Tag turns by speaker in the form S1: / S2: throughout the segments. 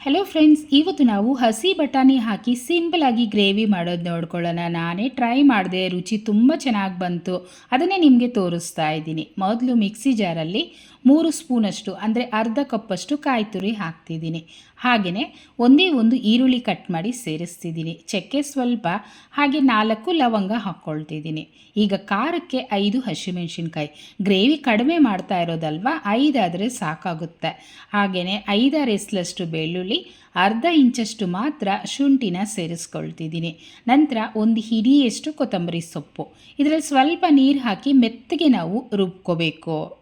S1: Hello friends ಇವತ್ತು ನಾವು ಹಸಿ ಬಟಾಣಿ ಹಾಕಿ ಸಿಂಪಲ್ ಆಗಿ ಗ್ರೇವಿ ಮಾಡೋದು ನೋಡ್ಕೊಳ್ಳೋಣ. ನಾನೇ ಟ್ರೈ ಮಾಡಿದೆ, ರುಚಿ ತುಂಬ ಚೆನ್ನಾಗಿ ಬಂತು. ಅದನ್ನೇ ನಿಮಗೆ ತೋರಿಸ್ತಾ ಇದ್ದೀನಿ. ಮೊದಲು ಮಿಕ್ಸಿ ಜಾರಲ್ಲಿ ಮೂರು ಸ್ಪೂನಷ್ಟು, ಅಂದರೆ ಅರ್ಧ ಕಪ್ಪಷ್ಟು ಕಾಯಿ ತುರಿ ಹಾಕ್ತಿದ್ದೀನಿ. ಹಾಗೆಯೇ ಒಂದೇ ಒಂದು ಈರುಳ್ಳಿ ಕಟ್ ಮಾಡಿ ಸೇರಿಸ್ತಿದ್ದೀನಿ. ಚಕ್ಕೆ ಸ್ವಲ್ಪ, ಹಾಗೆ ನಾಲ್ಕು ಲವಂಗ ಹಾಕ್ಕೊಳ್ತಿದ್ದೀನಿ. ಈಗ ಖಾರಕ್ಕೆ ಐದು ಹಸಿಮೆಣಸಿನ್ಕಾಯಿ. ಗ್ರೇವಿ ಕಡಿಮೆ ಮಾಡ್ತಾ ಇರೋದಲ್ವ, ಐದಾದರೆ ಸಾಕಾಗುತ್ತೆ. ಹಾಗೆಯೇ ಐದಾರು ಎಸ್ಲಷ್ಟು ಬೆಳ್ಳುಳ್ಳಿ, ಅರ್ಧ ಇಂಚಷ್ಟು ಮಾತ್ರ ಶುಂಠಿನ ಸೇರಿಸ್ಕೊಳ್ತಿದ್ದೀನಿ. ನಂತರ ಒಂದು ಹಿಡಿಯಷ್ಟು ಕೊತ್ತಂಬರಿ ಸೊಪ್ಪು. ಇದರಲ್ಲಿ ಸ್ವಲ್ಪ ನೀರು ಹಾಕಿ ಮೆತ್ತಗೆ ನಾವು ರುಬ್ಕೋಬೇಕು.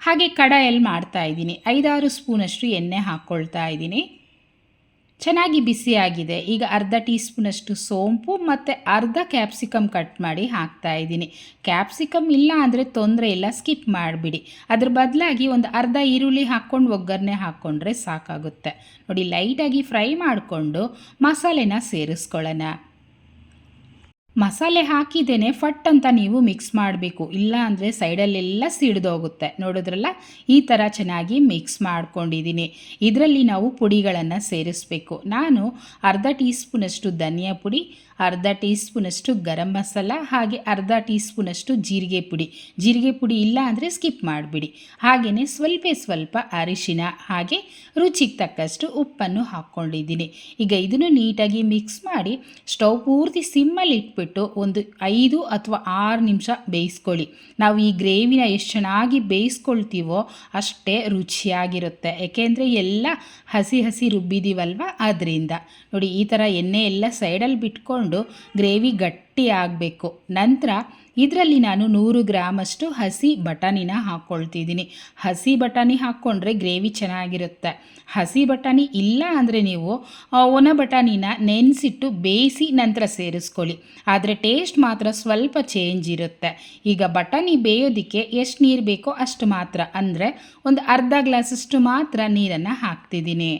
S1: ಹಾಗೆ ಕಡಾಯಲ್ಲಿ ಮಾಡ್ತಾ ಇದ್ದೀನಿ. ಐದಾರು ಸ್ಪೂನಷ್ಟು ಎಣ್ಣೆ ಹಾಕ್ಕೊಳ್ತಾ ಇದ್ದೀನಿ. ಚೆನ್ನಾಗಿ ಬಿಸಿಯಾಗಿದೆ. ಈಗ ಅರ್ಧ ಟೀ ಸ್ಪೂನಷ್ಟು ಸೋಂಪು ಮತ್ತು ಅರ್ಧ ಕ್ಯಾಪ್ಸಿಕಮ್ ಕಟ್ ಮಾಡಿ ಹಾಕ್ತಾ ಇದ್ದೀನಿ. ಕ್ಯಾಪ್ಸಿಕಮ್ ಇಲ್ಲ ಅಂದರೆ ತೊಂದರೆ ಇಲ್ಲ, ಸ್ಕಿಪ್ ಮಾಡಿಬಿಡಿ. ಅದ್ರ ಬದಲಾಗಿ ಒಂದು ಅರ್ಧ ಈರುಳ್ಳಿ ಹಾಕ್ಕೊಂಡು ಒಗ್ಗರಣೆ ಹಾಕ್ಕೊಂಡ್ರೆ ಸಾಕಾಗುತ್ತೆ. ನೋಡಿ, ಲೈಟಾಗಿ ಫ್ರೈ ಮಾಡಿಕೊಂಡು ಮಸಾಲೆನ ಸೇರಿಸ್ಕೊಳ್ಳೋಣ. ಮಸಾಲೆ ಹಾಕಿದ್ದೇನೆ, ಫಟ್ ಅಂತ ನೀವು ಮಿಕ್ಸ್ ಮಾಡಬೇಕು. ಇಲ್ಲ ಅಂದರೆ ಸೈಡಲ್ಲೆಲ್ಲ ಸಿಡಿದೋಗುತ್ತೆ. ನೋಡಿದ್ರಲ್ಲ? ಈ ಥರ ಚೆನ್ನಾಗಿ ಮಿಕ್ಸ್ ಮಾಡ್ಕೊಂಡಿದ್ದೀನಿ. ಇದರಲ್ಲಿ ನಾವು ಪುಡಿಗಳನ್ನು ಸೇರಿಸಬೇಕು. ನಾನು ಅರ್ಧ ಟೀ ಸ್ಪೂನಷ್ಟು ಧನಿಯಾ ಪುಡಿ, ಅರ್ಧ ಟೀ ಸ್ಪೂನಷ್ಟು ಗರಂ ಮಸಾಲ, ಹಾಗೆ ಅರ್ಧ ಟೀ ಸ್ಪೂನಷ್ಟು ಜೀರಿಗೆ ಪುಡಿ. ಜೀರಿಗೆ ಪುಡಿ ಇಲ್ಲ ಅಂದರೆ ಸ್ಕಿಪ್ ಮಾಡಿಬಿಡಿ. ಹಾಗೆಯೇ ಸ್ವಲ್ಪ ಸ್ವಲ್ಪ ಅರಿಶಿನ ಹಾಗೆ ರುಚಿಗೆ ತಕ್ಕಷ್ಟು ಉಪ್ಪನ್ನು ಹಾಕ್ಕೊಂಡಿದ್ದೀನಿ. ಈಗ ಇದನ್ನು ನೀಟಾಗಿ ಮಿಕ್ಸ್ ಮಾಡಿ, ಸ್ಟೌವ್ ಪೂರ್ತಿ ಸಿಮ್ಮಲ್ಲಿ ಇಟ್ಬಿಟ್ಟು ಒಂದು ಐದು ಅಥವಾ ಆರು ನಿಮಿಷ ಬೇಯಿಸ್ಕೊಳ್ಳಿ. ನಾವು ಈ ಗ್ರೇವಿನ ಎಷ್ಟು ಚೆನ್ನಾಗಿ ಬೇಯಿಸ್ಕೊಳ್ತೀವೋ ಅಷ್ಟೇ ರುಚಿಯಾಗಿರುತ್ತೆ. ಏಕೆಂದರೆ ಎಲ್ಲ ಹಸಿ ಹಸಿ ರುಬ್ಬಿದ್ದೀವಲ್ವ ಅದರಿಂದ ನೋಡಿ, ಈ ಥರ ಎಣ್ಣೆ ಎಲ್ಲ ಸೈಡಲ್ಲಿ ಬಿಟ್ಕೊಂಡು ಗ್ರೇವಿ ಗಟ್ಟಿ ಆಗಬೇಕು ನಂತರ ಇದರಲ್ಲಿ ನಾನು ನೂರು ಗ್ರಾಮಷ್ಟು ಹಸಿ ಬಟಾಣಿನ ಹಾಕ್ಕೊಳ್ತಿದ್ದೀನಿ ಹಸಿ ಬಟಾಣಿ ಹಾಕ್ಕೊಂಡ್ರೆ ಗ್ರೇವಿ ಚೆನ್ನಾಗಿರುತ್ತೆ. ಹಸಿ ಬಟಾಣಿ ಇಲ್ಲ ಅಂದರೆ ನೀವು ಒಣ ಬಟಾಣಿನ ನೆನೆಸಿಟ್ಟು ಬೇಯಿಸಿ ನಂತರ ಸೇರಿಸ್ಕೊಳ್ಳಿ. ಆದರೆ ಟೇಸ್ಟ್ ಮಾತ್ರ ಸ್ವಲ್ಪ ಚೇಂಜ್ ಇರುತ್ತೆ. ಈಗ ಬಟಾಣಿ ಬೇಯೋದಕ್ಕೆ ಎಷ್ಟು ನೀರು ಬೇಕೋ ಅಷ್ಟು ಮಾತ್ರ. ಅಂದರೆ ಒಂದು ಅರ್ಧ ಗ್ಲಾಸಷ್ಟು ಮಾತ್ರ ನೀರನ್ನು ಹಾಕ್ತಿದ್ದೀನಿ.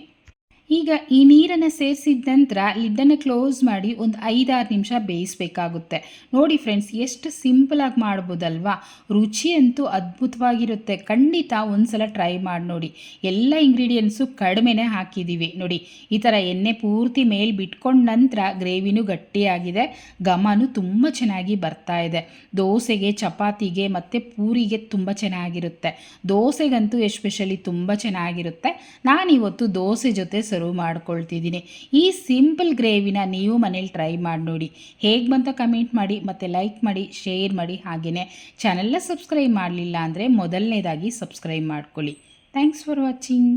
S1: ಈಗ ಈ ನೀರನ್ನು ಸೇರಿಸಿದ ನಂತರ ಲಿಡ್ಡನ್ನು ಕ್ಲೋಸ್ ಮಾಡಿ ಒಂದು ಐದಾರು ನಿಮಿಷ ಬೇಯಿಸಬೇಕಾಗುತ್ತೆ. ನೋಡಿ ಫ್ರೆಂಡ್ಸ್, ಎಷ್ಟು ಸಿಂಪಲಾಗಿ ಮಾಡ್ಬೋದಲ್ವಾ? ರುಚಿ ಅಂತೂ ಅದ್ಭುತವಾಗಿರುತ್ತೆ. ಖಂಡಿತ ಒಂದು ಸಲ ಟ್ರೈ ಮಾಡಿ ನೋಡಿ. ಎಲ್ಲ ಇಂಗ್ರೀಡಿಯೆಂಟ್ಸು ಕಡಿಮೆನೇ ಹಾಕಿದ್ದೀವಿ. ನೋಡಿ, ಈ ಥರ ಎಣ್ಣೆ ಪೂರ್ತಿ ಮೇಲೆ ಬಿಟ್ಕೊಂಡ ನಂತರ ಗ್ರೇವಿನೂ ಗಟ್ಟಿಯಾಗಿದೆ. ಘಮನೂ ತುಂಬ ಚೆನ್ನಾಗಿ ಬರ್ತಾ ಇದೆ. ದೋಸೆಗೆ, ಚಪಾತಿಗೆ ಮತ್ತು ಪೂರಿಗೆ ತುಂಬ ಚೆನ್ನಾಗಿರುತ್ತೆ. ದೋಸೆಗಂತೂ ಎಸ್ಪೆಷಲಿ ತುಂಬ ಚೆನ್ನಾಗಿರುತ್ತೆ. ನಾನಿವತ್ತು ದೋಸೆ ಜೊತೆ ಸರ್ವ್ ಮಾಡ್ಕೊಳ್ತಿದ್ದೀನಿ. ಈ ಸಿಂಪಲ್ ಗ್ರೇವಿನ ನೀವು ಮನೇಲಿ ಟ್ರೈ ಮಾಡಿ ನೋಡಿ. ಹೇಗೆ ಬಂತ ಕಮೆಂಟ್ ಮಾಡಿ, ಮತ್ತು ಲೈಕ್ ಮಾಡಿ, ಶೇರ್ ಮಾಡಿ ಹಾಗೆಯೇ ಚಾನೆಲ್ನ ಸಬ್ಸ್ಕ್ರೈಬ್ ಮಾಡಲಿಲ್ಲ ಅಂದರೆ ಮೊದಲನೇದಾಗಿ ಸಬ್ಸ್ಕ್ರೈಬ್ ಮಾಡ್ಕೊಳ್ಳಿ. Thanks for watching.